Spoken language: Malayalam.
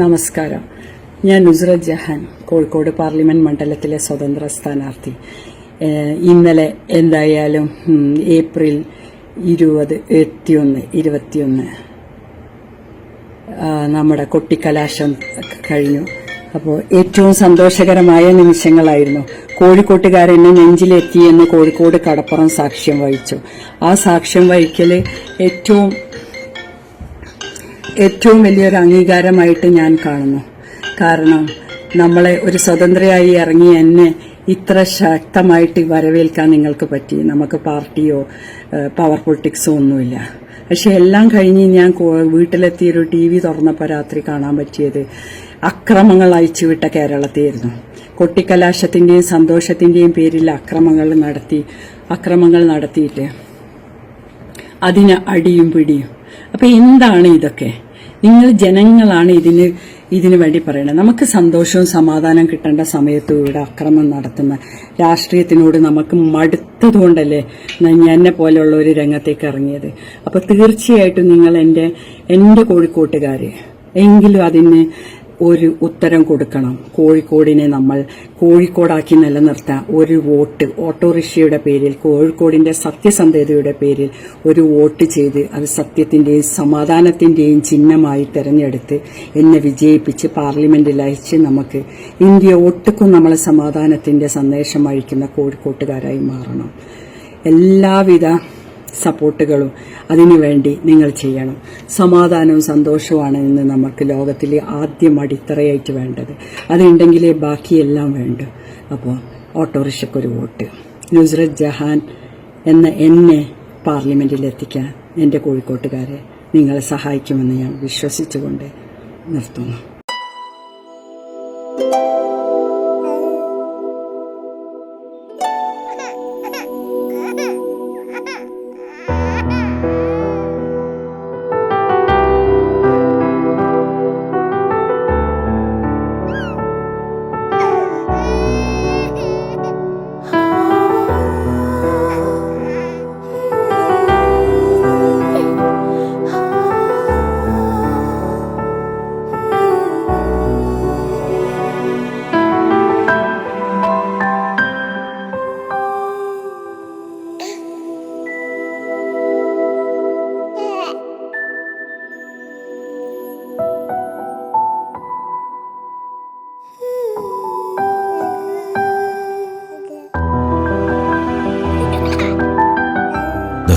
നമസ്കാരം. ഞാൻ നുസ്രത് ജഹാൻ കോഴിക്കോട് പാർലമെന്റ് മണ്ഡലത്തിലെ സ്വതന്ത്ര സ്ഥാനാർത്ഥി. ഇന്നലെ എന്തായാലും ഏപ്രിൽ ഇരുപത് എത്തിയൊന്ന് ഇരുപത്തിയൊന്ന് നമ്മുടെ കൊട്ടിക്കലാശം കഴിഞ്ഞു. അപ്പോൾ ഏറ്റവും സന്തോഷകരമായ നിമിഷങ്ങളായിരുന്നു. കോഴിക്കോട്ടുകാരെന്നെ നെഞ്ചിലെത്തി എന്ന് കോഴിക്കോട് കടപ്പുറം സാക്ഷ്യം വഹിച്ചു. ആ സാക്ഷ്യം വഹിക്കൽ ഏറ്റവും ഏറ്റവും വലിയൊരു അംഗീകാരമായിട്ട് ഞാൻ കാണുന്നു. കാരണം നമ്മളെ ഒരു സ്വതന്ത്രയായി ഇറങ്ങി എന്നെ ഇത്ര ശക്തമായിട്ട് വരവേൽക്കാൻ നിങ്ങൾക്ക് പറ്റി. നമുക്ക് പാർട്ടിയോ പവർ പൊളിറ്റിക്സോ ഒന്നുമില്ല. പക്ഷെ എല്ലാം കഴിഞ്ഞ് ഞാൻ വീട്ടിലെത്തി ഒരു ടി വി തുറന്നപ്പോൾ രാത്രി കാണാൻ പറ്റിയത് അക്രമങ്ങൾ അയച്ചുവിട്ട കേരളത്തെയായിരുന്നു. കൊട്ടിക്കലാശത്തിന്റെയും സന്തോഷത്തിന്റെയും പേരിൽ അക്രമങ്ങൾ നടത്തി അക്രമങ്ങൾ നടത്തിയിട്ട് അതിന് അടിയും പിടിയും. അപ്പം എന്താണ് ഇതൊക്കെ? നിങ്ങൾ ജനങ്ങളാണ് ഇതിന് ഇതിനു വേണ്ടി പറയുന്നത് നമുക്ക് സന്തോഷവും സമാധാനം കിട്ടേണ്ട സമയത്ത് ഇവിടെ അക്രമം നടത്തുന്ന രാഷ്ട്രീയത്തിനോട് നമുക്ക് മടുത്തതുകൊണ്ടല്ലേ എന്നെ പോലെയുള്ള ഒരു രംഗത്തേക്ക് ഇറങ്ങിയത്. അപ്പോൾ തീർച്ചയായിട്ടും നിങ്ങൾ എന്റെ എന്റെ കോഴിക്കോട്ടുകാര് എങ്കിലും അതിന് ഒരു ഉത്തരം കൊടുക്കണം. കോഴിക്കോടിനെ നമ്മൾ കോഴിക്കോടാക്കി നിലനിർത്താൻ ഒരു വോട്ട് ഓട്ടോറിക്ഷയുടെ പേരിൽ കോഴിക്കോടിന്റെ സത്യസന്ധതയുടെ പേരിൽ ഒരു വോട്ട് ചെയ്ത് അത് സത്യത്തിന്റെയും സമാധാനത്തിന്റെയും ചിഹ്നമായി തെരഞ്ഞെടുത്ത് എന്നെ വിജയിപ്പിച്ച് പാർലമെന്റിൽ അയച്ച് നമുക്ക് ഇന്ത്യ ഒട്ടുക്കും നമ്മളെ സമാധാനത്തിന്റെ സന്ദേശം അയക്കുന്ന കോഴിക്കോട്ടുകാരായി മാറണം. എല്ലാവിധ സപ്പോർട്ടുകളും അതിനുവേണ്ടി നിങ്ങൾ ചെയ്യണം. സമാധാനവും സന്തോഷവുമാണ് ഇന്ന് നമുക്ക് ലോകത്തിലെ ആദ്യം അടിത്തറയായിട്ട് വേണ്ടത്. അതുണ്ടെങ്കിലേ ബാക്കിയെല്ലാം വേണ്ട. അപ്പോൾ ഓട്ടോറിക്ഷയ്ക്കൊരു വോട്ട്. നുസ്രത് ജഹാൻ എന്ന എന്നെ പാർലമെന്റിൽ എത്തിക്കാൻ എന്റെ കോഴിക്കോട്ടുകാരെ നിങ്ങളെ സഹായിക്കുമെന്ന് ഞാൻ വിശ്വസിച്ചുകൊണ്ട് നിർത്തുന്നു.